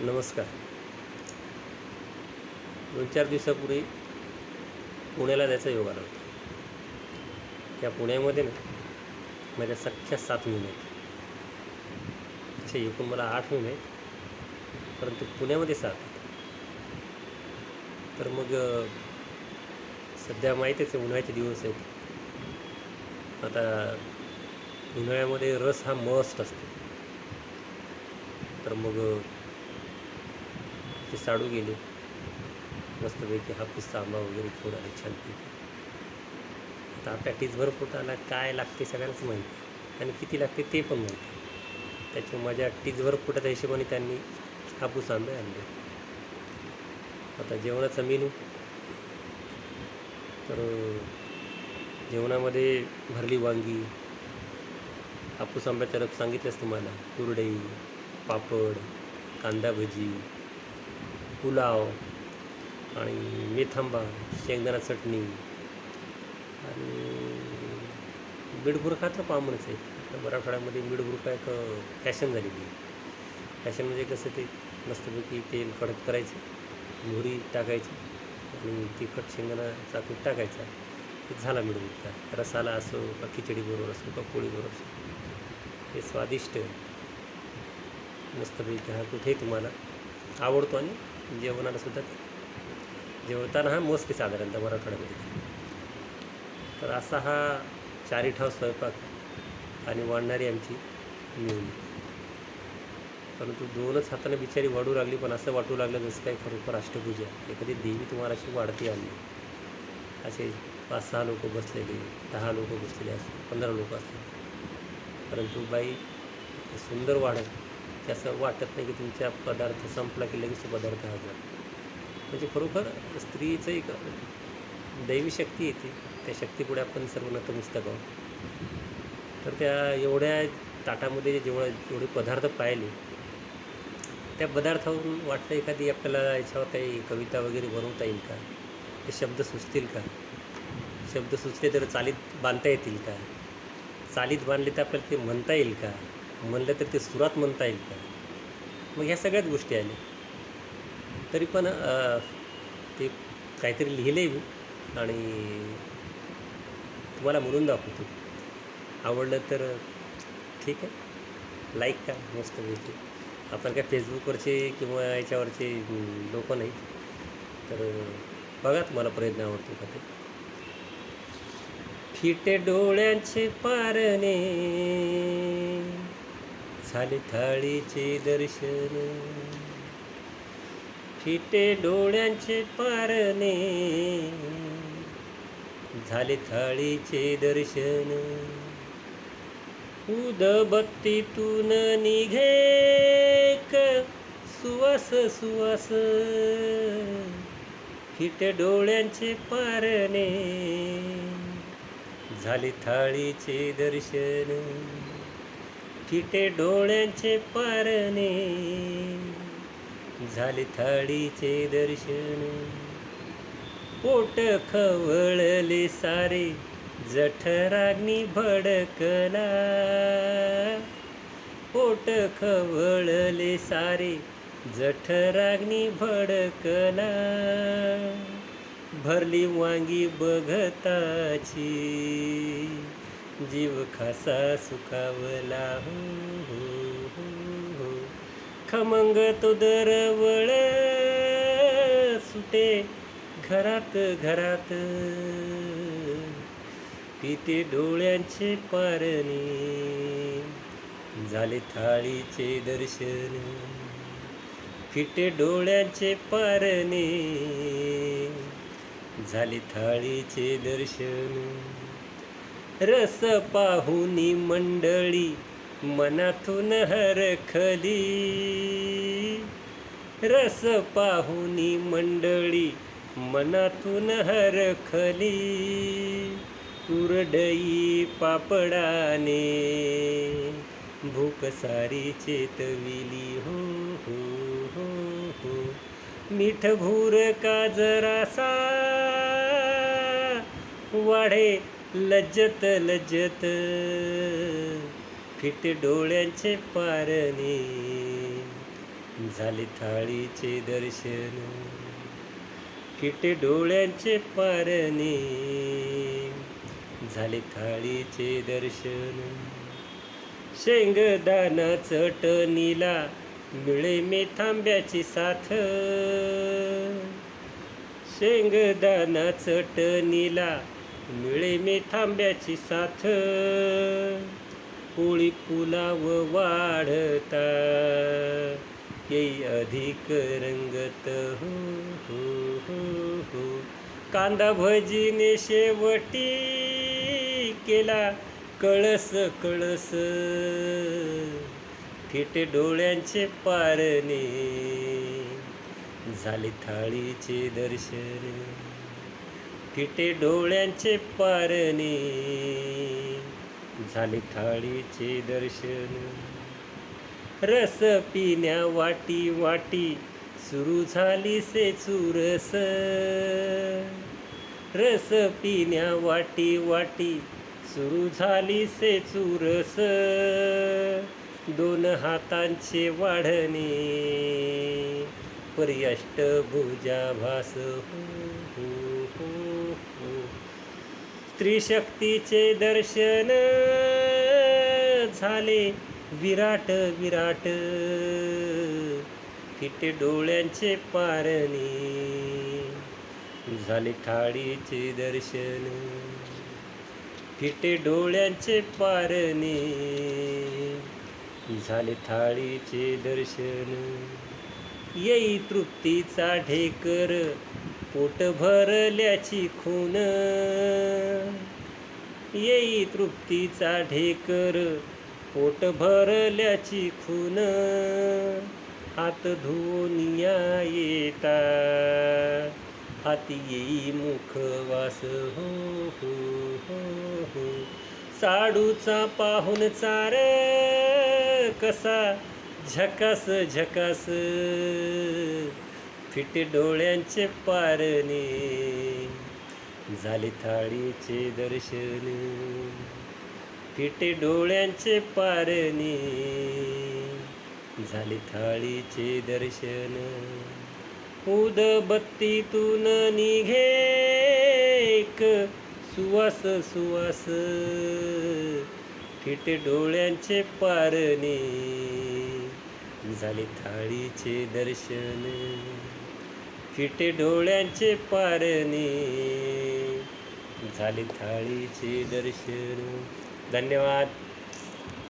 नमस्कार. दोन चार दिवसापूर्वी पुण्याला जायचा योग आला होता. त्या पुण्यामध्ये ना माझ्या सख्ख्या सात मुलं आहेत. असे एकूण मला आठ मुलं आहेत. परंतु पुण्यामध्ये सात आहेत. तर मग सध्या माहितीच आहे उन्हाळ्याचे दिवस आहेत. आता उन्हाळ्यामध्ये रस हा मस्ट असतो. तर मग अ, ते साडू गेले. मस्तपैकी हापूसचा आंबा वगैरे फोड आले छानपैकी आता आपल्या टीजभर पोटाला काय लागते सगळ्यांनाच माहिती. आणि किती लागते ते पण माहिती. त्याच्या माझ्या टीजभर फुटाच्या हिशोबाने त्यांनी हापूस आंबे आणले. आता जेवणाचा मेनू. तर जेवणामध्ये भरली वांगी. हापूस आंब्याचा रस सांगितलंच तुम्हाला. कुरडई पापड कांदा भजी. पुलाव आणि मेथांबा शेंगदाणा चटणी आणि बीडभुर तर कॉमनच आहे. आपल्या मराठवाड्यामध्ये बीडभुर एक फॅशन झालेली आहे. फॅशन म्हणजे कसं ते मस्तपैकी तेल कडक करायचं मोहरी टाकायची आणि तिखट शेंगदाणा चाकून टाकायचा. ते झाला बीडभुर रसाला असो का खिचडीबरोबर असो का पोळीबरोबर असो हे स्वादिष्ट मस्तपैकी हा कुठेही तुम्हाला? आवडतो आणि जेवणाला सुद्धा जेवताना हा मोजके साधारणतः मराठवाड्यामध्ये. तर असा हा चारी ठाव स्वयंपाक आणि वाढणारी आमची मिळून परंतु दोनच हाताने बिचारी वाढू लागली पण असं वाटू लागलं जसं काही खरोखर अष्टपूजा एखादी देवी तुम्हाला अशी वाढती आम्ही असे पाच सहा लोक बसलेले दहा लोक बसलेले असतील पंधरा लोक असतील परंतु बाई सुंदर वाढत की असं वाटत नाही की तुमच्या पदार्थ संपला की लगेच तो पदार्थ हजर. म्हणजे खरोखर स्त्रीचं एक दैवी शक्ती येते. त्या शक्तीपुढे आपण सर्व नतमस्तक आहोत. तर त्या एवढ्या ताटामध्ये जेवढं जेवढे पदार्थ पाहिले त्या पदार्थावरून वाटतं एखादी आपल्याला याच्यावर काही कविता वगैरे बनवता येईल का? ते शब्द सुचतील का? शब्द सुचले तर चालीत बांधता येतील का? चालीत बांधले तर आपल्याला ते म्हणता येईल का? म्हणलं तर ते सुरात म्हणता येईल का? मग ह्या सगळ्याच गोष्टी आल्या. तरी पण ते काहीतरी लिहिले मी आणि तुम्हाला म्हणून दाखवतो. आवडलं तर ठीक आहे. लाईक का मस्त गोष्टी. आपण काय फेसबुकवरचे किंवा याच्यावरचे लोक नाही तर बघा तुम्हाला प्रयत्न आवडतो का ते. फिटे डोळ्यांचे पारणे. झाले थाळीचे दर्शन. फिटे डोळ्यांचे पारणे. झाले थाळीचे दर्शन. उदबत्तीतून निघे क सुवास सुवास. फिटे डोळ्यांचे पारणे. झाले थाळीचे दर्शन. फिटे डोळ्यांचे पारणे झाले थाळीचे दर्शन. पोट खवळले सारे जठराग्नी भडकला. पोट खवळले सारे जठराग्नी भडकला. भरली वांगी बघताची जीव खासा सुखावला. हो हो हो हो. खमंग तो दरवळ सुटे घरात घरात. पिते डोळ्यांचे पारणे झाले थाळीचे दर्शन. फिटे डोळ्यांचे पारणे झाले थाळीचे दर्शन. रस पाहुनी मंडळी मनातून हरखली रस पाहुनी मंडळी मनातून हरखली कुरडई पापडाने भूक सारी चेतविली. हो हो हो हो. मीठ भूर का जरासा वाढे लज्जत लज्जत. फिट डोळ्यांचे पारणे. झाले थाळीचे दर्शन. फिट डोळ्यांचे पारणे. झाले थाळीचे दर्शन. शेंगदाणा चटणीला मिळे मेथांब्याची साथ. शेंगदाणा चटणीला मिळे मेथांब्याची साथ. पोळी पुलाव वाढता. येई अधिक रंगत. हो हो हो हो. कांदा भजीने शेवटी केला कळस कळस. फिटे डोळ्यांचे पारणे. झाले थाळीचे दर्शन. फिटे डोळ्यांचे पारणे. झाले थाळीचे दर्शन. रस पिण्या वाटी वाटी सुरू झाली से चुरस रस पिण्या वाटी वाटी सुरू झाली से चुरस दोन हातांचे वाढणे. पर्यष्ट भुजा भास. हो. हो, हो. त्रिशक्तीचे स्त्रीशक्तीचे दर्शन झाले. विराट विराट. किटे डोळ्यांचे पारणे. झाले थाळीचे दर्शन. फिटे डोळ्यांचे पारणे. झाले थाळीचे दर्शन. येई तृप्तीचा ढेकर. पोट भरल्याची खून. येई तृप्तीचा ढेकर पोट भरल्याची खून. हात धुनिया येता हाती येई मुखवास हो हो हो हो. साडूचा पाहून चार कसा झकास झकास. फिट डोळ्यांचे पारणे झाले थाळीचे दर्शन. फिट डोळ्यांचे पारणे झाले थाळीचे दर्शन. उदबत्तीतून निघे एक सुवास सुवास. फिटे डोळ्यांचे पारणे झाले थाळीचे दर्शन. फिटे डोळ्यांचे पारणे. झाले थाळीचे दर्शन. धन्यवाद.